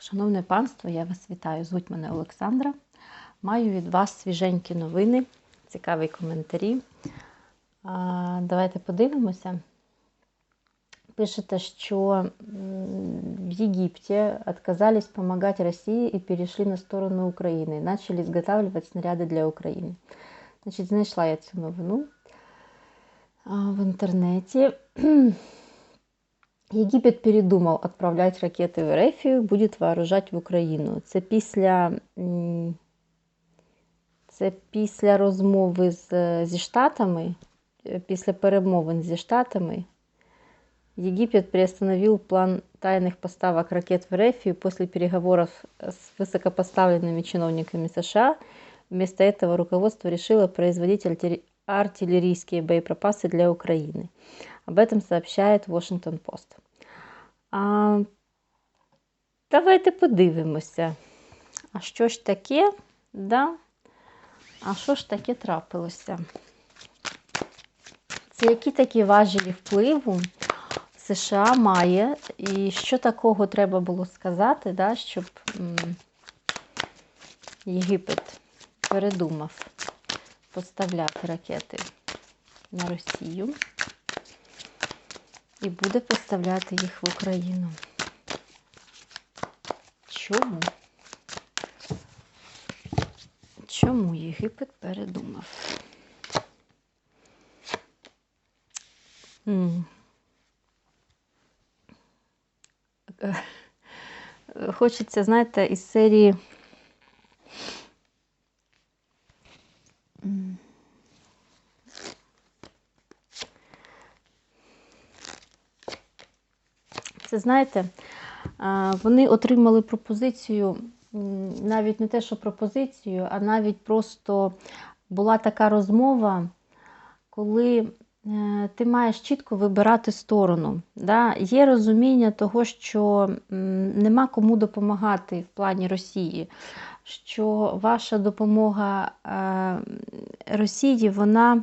Шановне панство, я вас вітаю. Звуть мене Олександра. Маю від вас свіженькі новини, цікаві коментарі. А, Давайте подивимося. Пишете, що в Египте отказались помогать России и перешли на сторону України. Начали изготавливать снаряди для України. Значить, знайшла я цю новину в інтернеті. Єгипет передумав відправляти ракети в Ерефію, буде вооружати в Україну. Це після, м, це після розмови з, зі Штатами, е, після перемовин зі Штатами, Египет приостановил план тайных поставок ракет в Эрефию после переговоров с высокопоставленными чиновниками США. Вместо этого руководство решило производить артиллери- артиллерийские боеприпасы для Украины. Об этом сообщает Washington Post. А, давайте подивимося. А що ж таке? Да? А що ж таке трапилося? Це які такі важелі впливу США має, і що такого треба було сказати, да, щоб Єгипет передумав поставляти ракети на Росію і буде поставляти їх в Україну. Чому? Чому Єгипет передумав? Е, Хочеться, знаєте, із серії. Знаєте, вони отримали пропозицію, навіть не те, що пропозицію, а навіть просто була така розмова, коли е, ти маєш чітко вибирати сторону. Да? Є розуміння того, що нема кому допомагати в плані Росії, що ваша допомога е, Росії, вона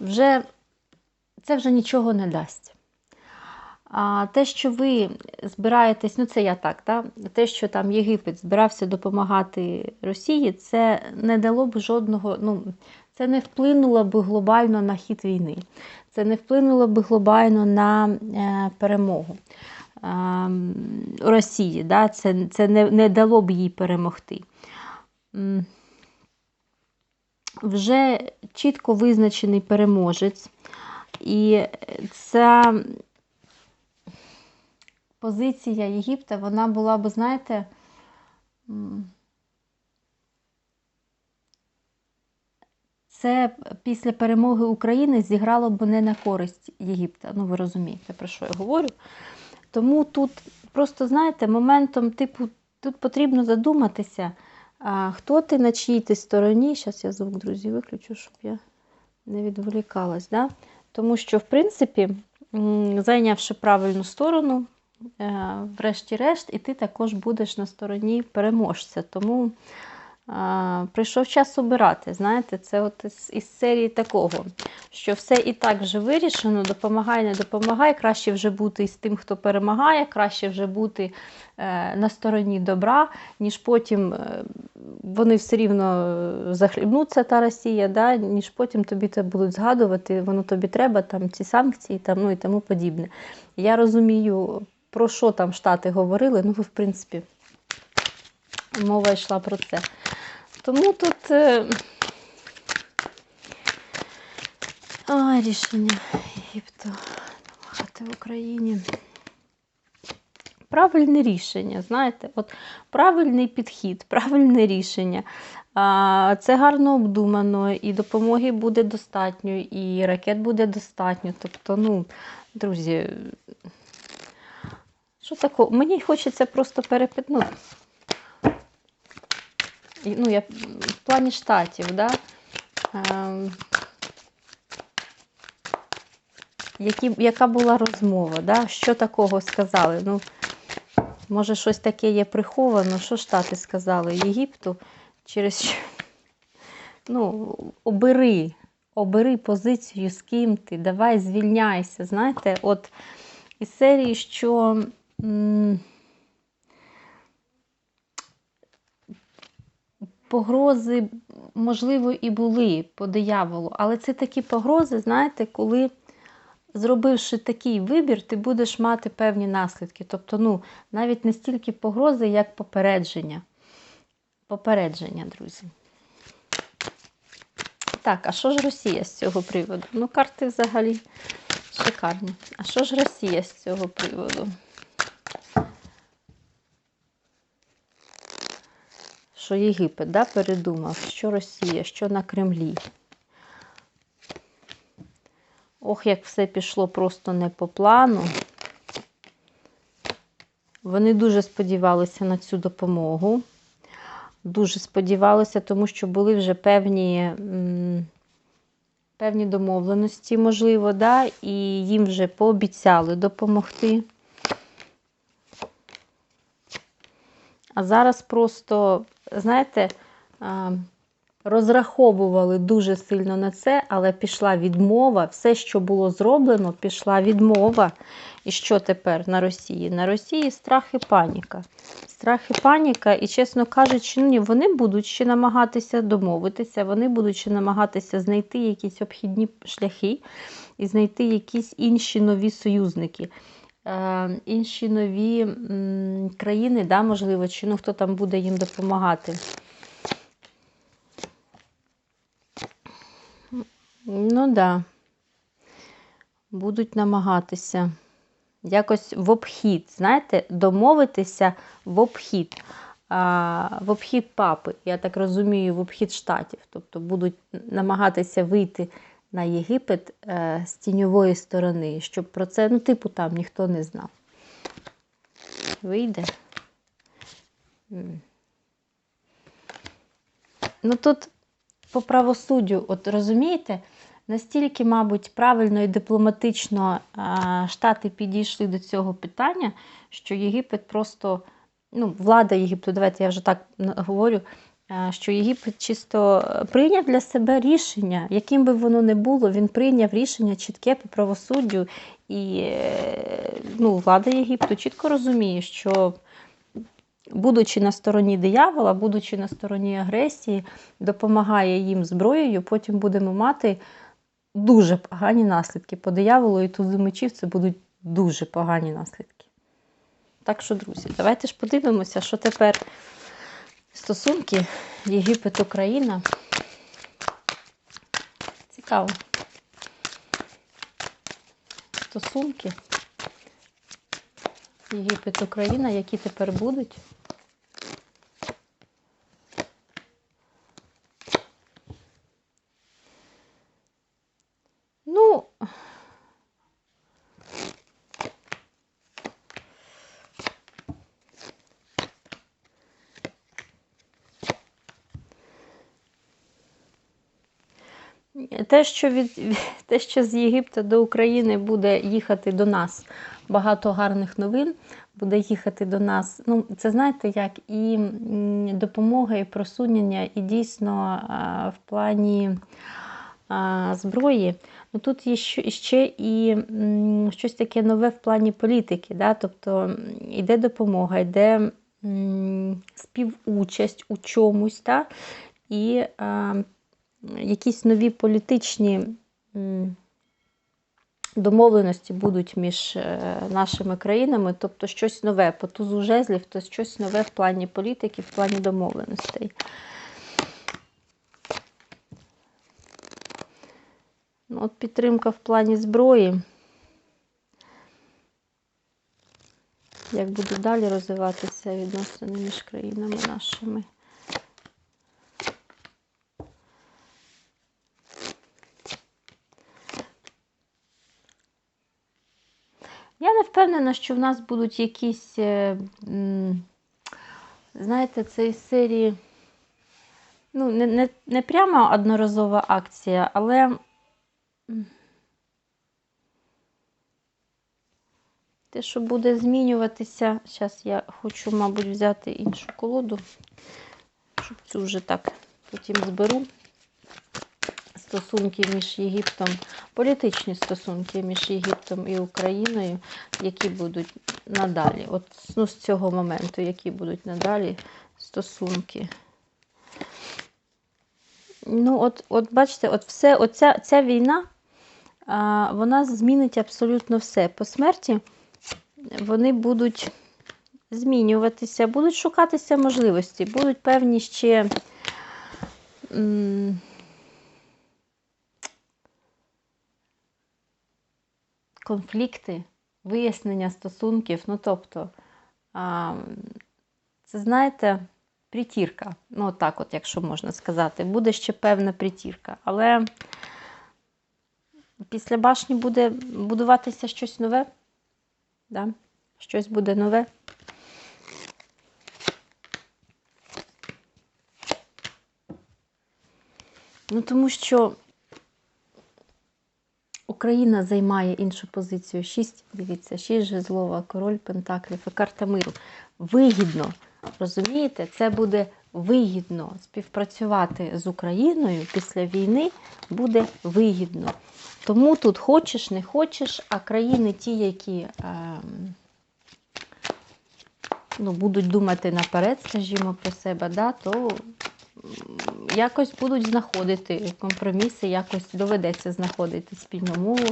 вже це вже нічого не дасть. А те, що ви збираєтесь, ну це я так, да? те, що там Єгипет збирався допомагати Росії, це не дало б жодного, ну, це не вплинуло б глобально на хід війни, це не вплинуло б глобально на е, перемогу е, Росії. Да? Це, це не, не дало б їй перемогти. Вже чітко визначений переможець. І ця позиція Єгипта, вона була б, знаєте, це після перемоги України зіграло б не на користь Єгипта. Ну, ви розумієте, про що я говорю. Тому тут просто, знаєте, моментом, типу, тут потрібно задуматися, а, хто ти на чиїй стороні. Зараз я звук, друзі, виключу, щоб я не відволікалась. Да? Тому що, в принципі, зайнявши правильну сторону, е, врешті-решт, і ти також будеш на стороні переможця. Тому е, прийшов час обирати. Знаєте, це от із, із серії такого, що все і так вже вирішено, допомагай, не допомагай, краще вже бути із тим, хто перемагає, краще вже бути е, на стороні добра, ніж потім е, вони все рівно захлібнуться, та Росія, да, ніж потім тобі це будуть згадувати, воно тобі треба, там ці санкції там, ну, і тому подібне. Я розумію, про що там Штати говорили, ну, в принципі, мова йшла про це. Тому тут е... а, рішення Єгипту допомагати в Україні. Правильне рішення, знаєте, от правильний підхід, правильне рішення. Це гарно обдумано, і допомоги буде достатньо, і ракет буде достатньо. Тобто, ну, друзі, що такого? Мені хочеться просто перепитнути. Ну, я в плані штатів, да? Ем, які, яка була розмова, да? що такого сказали? Ну, Може, щось таке є приховано, що Штати сказали Єгипту через що. Ну, обери, обери позицію, з ким ти, давай звільняйся. Знаєте, от із серії, що м, погрози, можливо, і були по дияволу, але це такі погрози, знаєте, коли, зробивши такий вибір, ти будеш мати певні наслідки. Тобто, ну, навіть не стільки погрози, як попередження. Попередження, друзі. Так, а що ж Росія з цього приводу? Ну, карти взагалі шикарні. А що ж Росія з цього приводу? Що Єгипет да, передумав, що Росія, що на Кремлі. Ох, як все пішло просто не по плану. Вони дуже сподівалися на цю допомогу. Дуже сподівалися, тому що були вже певні, певні домовленості, можливо, да, і їм вже пообіцяли допомогти. А зараз просто, знаєте, розраховували дуже сильно на це, але пішла відмова. Все, що було зроблено, пішла відмова. І що тепер на Росії? На Росії страх і паніка. Страх і паніка, і, чесно кажучи, ну, ні, вони будуть ще намагатися домовитися, вони будуть ще намагатися знайти якісь обхідні шляхи і знайти якісь інші нові союзники. Е, інші нові країни, да, можливо, чи ну, хто там буде їм допомагати. Ну, да. Будуть намагатися якось в обхід, знаєте, домовитися в обхід. В обхід папи, я так розумію, в обхід штатів. Тобто будуть намагатися вийти на Єгипет е, з тіньової сторони, щоб про це, ну, типу, там ніхто не знав. Вийде. Ну тут по правосуддю, от розумієте, настільки, мабуть, правильно і дипломатично а, Штати підійшли до цього питання, що Єгипет просто, ну, влада Єгипту, давайте я вже так говорю, що Єгипет чисто прийняв для себе рішення, яким би воно не було, він прийняв рішення чітке по правосуддю, і е, ну, влада Єгипту чітко розуміє, що будучи на стороні диявола, будучи на стороні агресії, допомагає їм зброєю, потім будемо мати дуже погані наслідки. По дияволу і тузи мечів це будуть дуже погані наслідки. Так що, друзі, давайте ж подивимося, що тепер стосунки Єгипет-Україна. Цікаво. Стосунки Єгипет-Україна, які тепер будуть. Ну, те, що від те, що з Єгипта до України буде їхати до нас багато гарних новин, буде їхати до нас. Ну, це знаєте, як і допомога, і просунення, і дійсно в плані зброї. Ну, тут є ще і щось таке нове в плані політики. Да? Тобто йде допомога, йде співучасть у чомусь, та? і якісь нові політичні домовленості будуть між е, нашими країнами, тобто щось нове по тузу жезлів, то щось нове в плані політики, в плані домовленостей. Ну, От підтримка в плані зброї. Як будуть далі розвиватися відносини між країнами нашими? Я не впевнена, що в нас будуть якісь, е, знаєте, це із серії, ну, не, не, не прямо одноразова акція, але те, що буде змінюватися. Зараз я хочу, мабуть, взяти іншу колоду, щоб цю вже так потім зберу. Стосунки між Єгиптом, політичні стосунки між Єгиптом і Україною, які будуть надалі. От ну, з цього моменту, які будуть надалі стосунки. Ну, от, от бачите, от все, оця, ця війна, а, вона змінить абсолютно все. По смерті вони будуть змінюватися, будуть шукатися можливості, будуть певні ще. м, Конфлікти, вияснення стосунків. Ну, тобто, а, це, знаєте, притірка. Ну, так, от, якщо можна сказати, буде ще певна притірка. Але після башні буде будуватися щось нове. Да? Щось буде нове. Ну, тому що Україна займає іншу позицію. Шість, дивіться, шість жезлова, король Пентаклів і карта миру. Вигідно, розумієте, це буде вигідно співпрацювати з Україною після війни буде вигідно. Тому тут хочеш, не хочеш, а країни ті, які ем, ну, будуть думати наперед, скажімо, про себе, да, то якось будуть знаходити компроміси, якось доведеться знаходити спільну мову,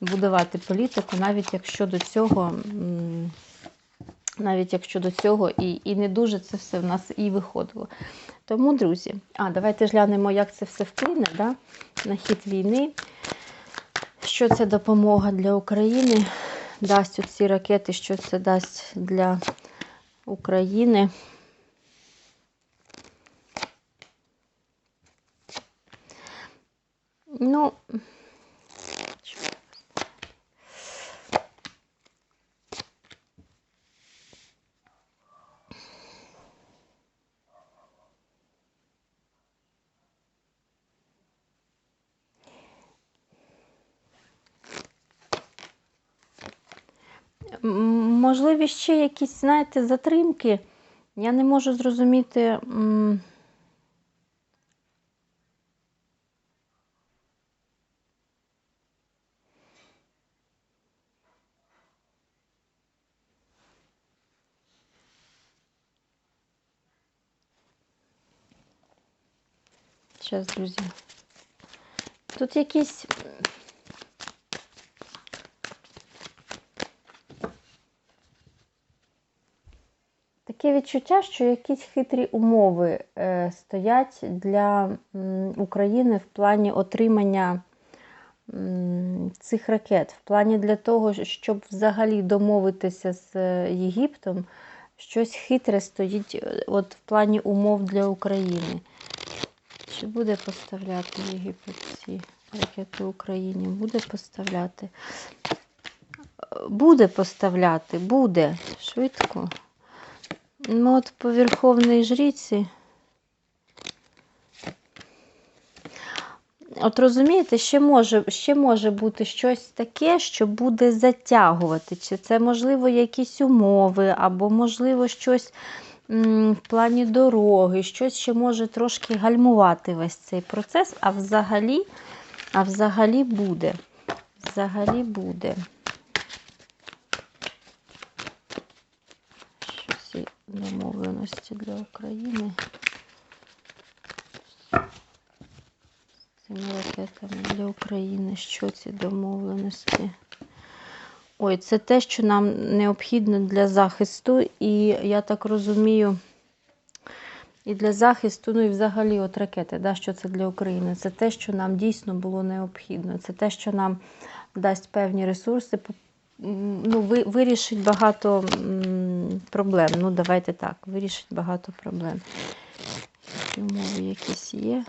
будувати політику, навіть якщо до цього, навіть якщо до цього і, і не дуже це все в нас і виходило. Тому, друзі, а давайте ж глянемо, як це все вплине да, на хід війни. Що це допомога для України? Дасть ці ракети, що це дасть для України. Ну, М, Можливі ще якісь, знаєте, затримки. Я не можу зрозуміти. Зараз, друзі. Тут якісь. Таке відчуття, що якісь хитрі умови е, стоять для України в плані отримання цих ракет, в плані для того, щоб взагалі домовитися з е, Єгиптом, щось хитре стоїть е, от, в плані умов для України. Чи буде поставляти Єгипет ці ракети Україні? Буде поставляти? Буде поставляти, буде швидко. Ну, от по Верховній жріці. От розумієте, ще може, ще може бути щось таке, що буде затягувати. Чи це, можливо, якісь умови, або, можливо, щось м, в плані дороги, щось ще може трошки гальмувати весь цей процес, а взагалі, а взагалі буде. Взагалі буде. Що ці домовленості для України? З цими ракетами для України. Що ці домовленості? Ой, це те, що нам необхідно для захисту, і я так розумію, і для захисту, ну і взагалі от ракети, да, що це для України. Це те, що нам дійсно було необхідно. Це те, що нам дасть певні ресурси, ну, ви- вирішить багато проблем. Ну, давайте так, вирішить багато проблем. Які Умови якісь є.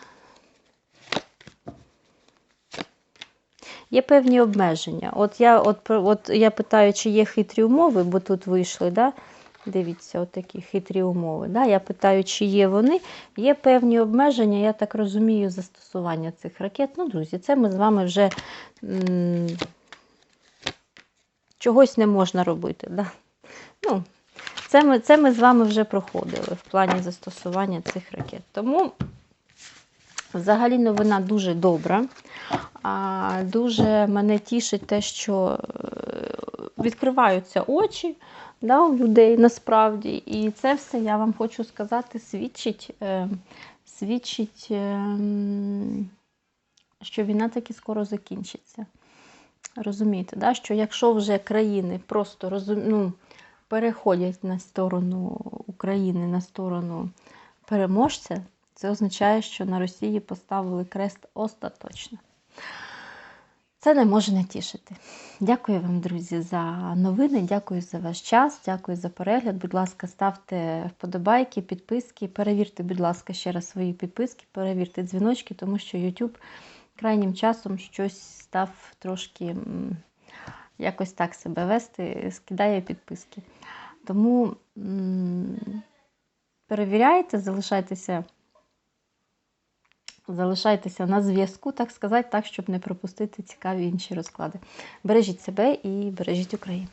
Є певні обмеження. От я, от, от я питаю, чи є хитрі умови, бо тут вийшли, да? дивіться, от такі хитрі умови. Да? Я питаю, чи є вони. Є певні обмеження, я так розумію, застосування цих ракет. Ну, друзі, це ми з вами вже м, чогось не можна робити. Да? Ну, це, ми, це ми з вами вже проходили в плані застосування цих ракет. Тому Взагалі новина дуже добра. А, Дуже мене тішить те, що е, відкриваються очі да, у людей насправді. І це все, я вам хочу сказати, свідчить, е, свідчить е, що війна таки скоро закінчиться. Розумієте, да? що якщо вже країни просто розум... ну, переходять на сторону України, на сторону переможця, це означає, що на Росії поставили крест остаточно. Це не може не тішити. Дякую вам, друзі, за новини. Дякую за ваш час, дякую за перегляд. Будь ласка, ставте вподобайки, підписки. Перевірте, будь ласка, ще раз свої підписки, перевірте дзвіночки, тому що YouTube крайнім часом щось став трошки якось так себе вести, скидає підписки. Тому перевіряйте, залишайтеся. Залишайтеся на зв'язку, так сказати, так, щоб не пропустити цікаві інші розклади. Бережіть себе і бережіть Україну.